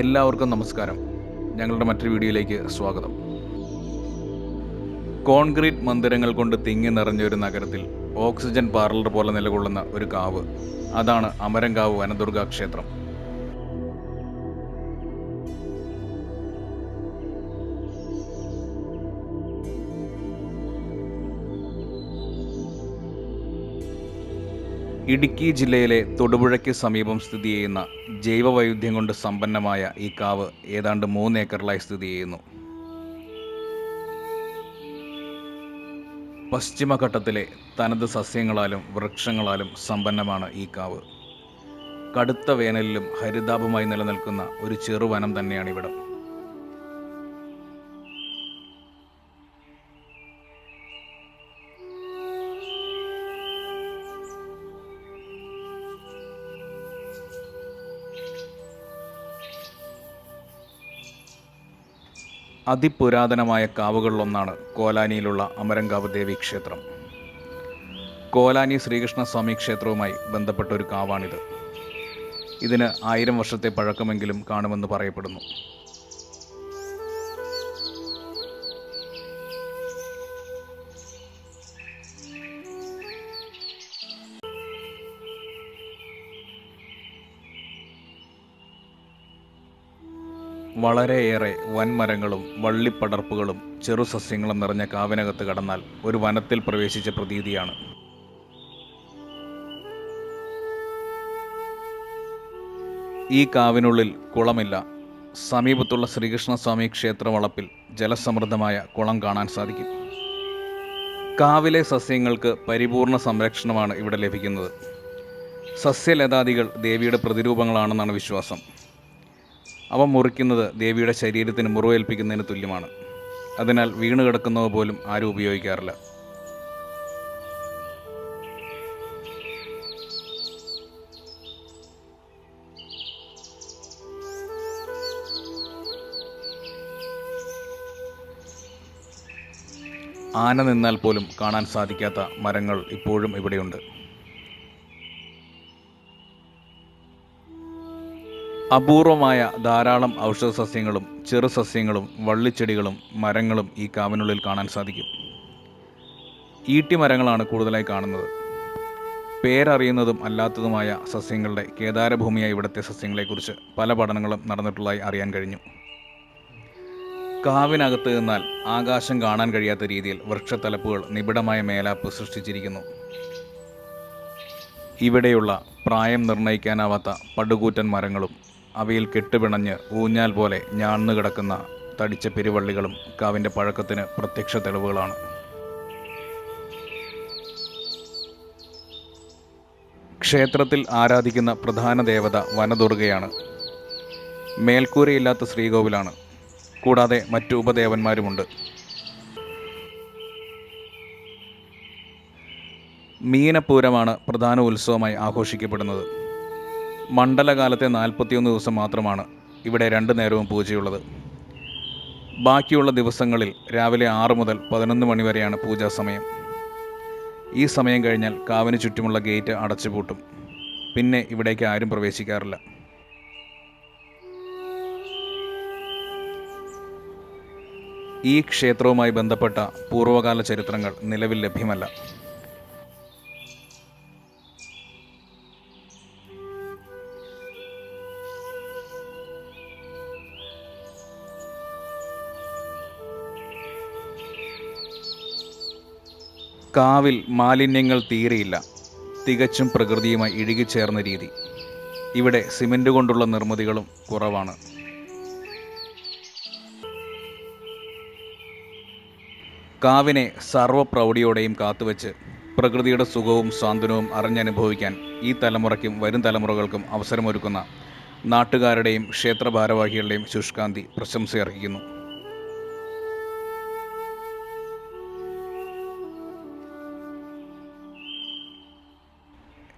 എല്ലാവർക്കും നമസ്കാരം. ഞങ്ങളുടെ മറ്റൊരു വീഡിയോയിലേക്ക് സ്വാഗതം. കോൺക്രീറ്റ് മന്ദിരങ്ങൾ കൊണ്ട് തിങ്ങി നിറഞ്ഞ ഒരു നഗരത്തിൽ ഓക്സിജൻ പാർലർ പോലെ നിലകൊള്ളുന്ന ഒരു കാവ്. അതാണ് അമരങ്കാവ് വനദുർഗ ക്ഷേത്രം. ഇടുക്കി ജില്ലയിലെ തൊടുപുഴയ്ക്ക് സമീപം സ്ഥിതി ചെയ്യുന്ന ജൈവവൈവിധ്യം കൊണ്ട് സമ്പന്നമായ ഈ കാവ് ഏതാണ്ട് മൂന്ന് ഏക്കറിലായി സ്ഥിതി ചെയ്യുന്നു. പശ്ചിമഘട്ടത്തിലെ തനത് സസ്യങ്ങളാലും വൃക്ഷങ്ങളാലും സമ്പന്നമാണ് ഈ കാവ്. കടുത്ത വേനലിലും ഹരിതാപമായി നിലനിൽക്കുന്ന ഒരു ചെറുവനം തന്നെയാണ് തന്നെയാണിവിടം അതിപുരാതനമായ കാവുകളിലൊന്നാണ് കോലാനിയിലുള്ള അമരങ്കാവ് ദേവി ക്ഷേത്രം. കോലാനി ശ്രീകൃഷ്ണസ്വാമി ക്ഷേത്രവുമായി ബന്ധപ്പെട്ട ഒരു കാവാണിത്. ഇതിന് ആയിരം വർഷത്തെ പഴക്കമെങ്കിലും കാണുമെന്ന് പറയപ്പെടുന്നു. വളരെയേറെ വൻമരങ്ങളും വള്ളിപ്പടർപ്പുകളും ചെറുസസ്യങ്ങളും നിറഞ്ഞ കാവിനകത്ത് കടന്നാൽ ഒരു വനത്തിൽ പ്രവേശിച്ച പ്രതീതിയാണ്. ഈ കാവിനുള്ളിൽ കുളമില്ല. സമീപത്തുള്ള ശ്രീകൃഷ്ണസ്വാമി ക്ഷേത്ര വളപ്പിൽ ജലസമൃദ്ധമായ കുളം കാണാൻ സാധിക്കും. കാവിലെ സസ്യങ്ങൾക്ക് പരിപൂർണ സംരക്ഷണമാണ് ഇവിടെ ലഭിക്കുന്നത്. സസ്യലതാദികൾ ദേവിയുടെ പ്രതിരൂപങ്ങളാണെന്നാണ് വിശ്വാസം. അവ മുറിക്കുന്നത് ദേവിയുടെ ശരീരത്തിന് മുറിവേൽപ്പിക്കുന്നതിന് തുല്യമാണ്. അതിനാൽ വീണ് കിടക്കുന്നവ പോലും ആരും ഉപയോഗിക്കാറില്ല. ആന നിന്നാൽ പോലും കാണാൻ സാധിക്കാത്ത മരങ്ങൾ ഇപ്പോഴും ഇവിടെയുണ്ട്. അപൂർവമായ ധാരാളം ഔഷധ സസ്യങ്ങളും ചെറു സസ്യങ്ങളും വള്ളിച്ചെടികളും മരങ്ങളും ഈ കാവിനുള്ളിൽ കാണാൻ സാധിക്കും. ഈട്ടി മരങ്ങളാണ് കൂടുതലായി കാണുന്നത്. പേരറിയുന്നതും അല്ലാത്തതുമായ സസ്യങ്ങളുടെ കേദാരഭൂമിയായ ഇവിടുത്തെ സസ്യങ്ങളെക്കുറിച്ച് പല പഠനങ്ങളും നടന്നിട്ടുള്ളതായി അറിയാൻ കഴിഞ്ഞു. കാവിനകത്ത് നിന്നാൽ ആകാശം കാണാൻ കഴിയാത്ത രീതിയിൽ വൃക്ഷത്തലപ്പുകൾ നിബിഡമായ മേലാപ്പ് സൃഷ്ടിച്ചിരിക്കുന്നു. ഇവിടെയുള്ള പ്രായം നിർണയിക്കാനാവാത്ത പടുകൂറ്റൻ മരങ്ങളും അവയിൽ കെട്ടുപിണഞ്ഞ് ഊഞ്ഞാൽ പോലെ ഞാഴ്ന്നു കിടക്കുന്ന തടിച്ച പെരുവള്ളികളും കാവിന്റെ പഴക്കത്തിന് പ്രത്യക്ഷ തെളിവുകളാണ്. ക്ഷേത്രത്തിൽ ആരാധിക്കുന്ന പ്രധാന ദേവത വനദുർഗയാണ്. മേൽക്കൂരയില്ലാത്ത ശ്രീകോവിലാണ്. കൂടാതെ മറ്റു ഉപദേവന്മാരുമുണ്ട്. മീനപ്പൂരമാണ് പ്രധാന ഉത്സവമായി ആഘോഷിക്കപ്പെടുന്നത്. മണ്ഡലകാലത്തെ നാൽപ്പത്തിയൊന്ന് ദിവസം മാത്രമാണ് ഇവിടെ രണ്ട് നേരവും പൂജയുള്ളത്. ബാക്കിയുള്ള ദിവസങ്ങളിൽ രാവിലെ ആറ് മുതൽ പതിനൊന്ന് മണി വരെയാണ് പൂജാ സമയം. ഈ സമയം കഴിഞ്ഞാൽ കാവിന് ചുറ്റുമുള്ള ഗേറ്റ് അടച്ചുപൂട്ടും പിന്നെ ഇവിടേക്ക് ആരും പ്രവേശിക്കാറില്ല. ഈ ക്ഷേത്രവുമായി ബന്ധപ്പെട്ട പൂർവകാല ചരിത്രങ്ങൾ നിലവിൽ ലഭ്യമല്ല. കാവിൽ മാലിന്യങ്ങൾ തീരെയില്ല. തികച്ചും പ്രകൃതിയുമായി ഇഴുകിച്ചേർന്ന രീതി. ഇവിടെ സിമന്റ് കൊണ്ടുള്ള നിർമ്മിതികളും കുറവാണ്. കാവിനെ സർവപ്രൗഢിയോടെയും കാത്തുവച്ച് പ്രകൃതിയുടെ സുഖവും സാന്ത്വനവും അറിഞ്ഞനുഭവിക്കാൻ ഈ തലമുറയ്ക്കും വരും തലമുറകൾക്കും അവസരമൊരുക്കുന്ന നാട്ടുകാരുടെയും ക്ഷേത്ര ഭാരവാഹികളുടെയും ശുഷ്കാന്തി പ്രശംസയർഹിക്കുന്നു.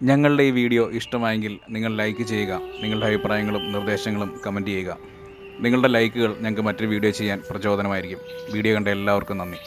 ഞങ്ങളുടെ ഈ വീഡിയോ ഇഷ്ടമായെങ്കിൽ നിങ്ങൾ ലൈക്ക് ചെയ്യുക നിങ്ങളുടെ അഭിപ്രായങ്ങളും നിർദ്ദേശങ്ങളും കമന്റ് ചെയ്യുക. നിങ്ങളുടെ ലൈക്കുകൾ ഞങ്ങൾക്ക് മറ്റൊരു വീഡിയോ ചെയ്യാൻ പ്രചോദനമായിരിക്കും. വീഡിയോ കണ്ട എല്ലാവർക്കും നന്ദി.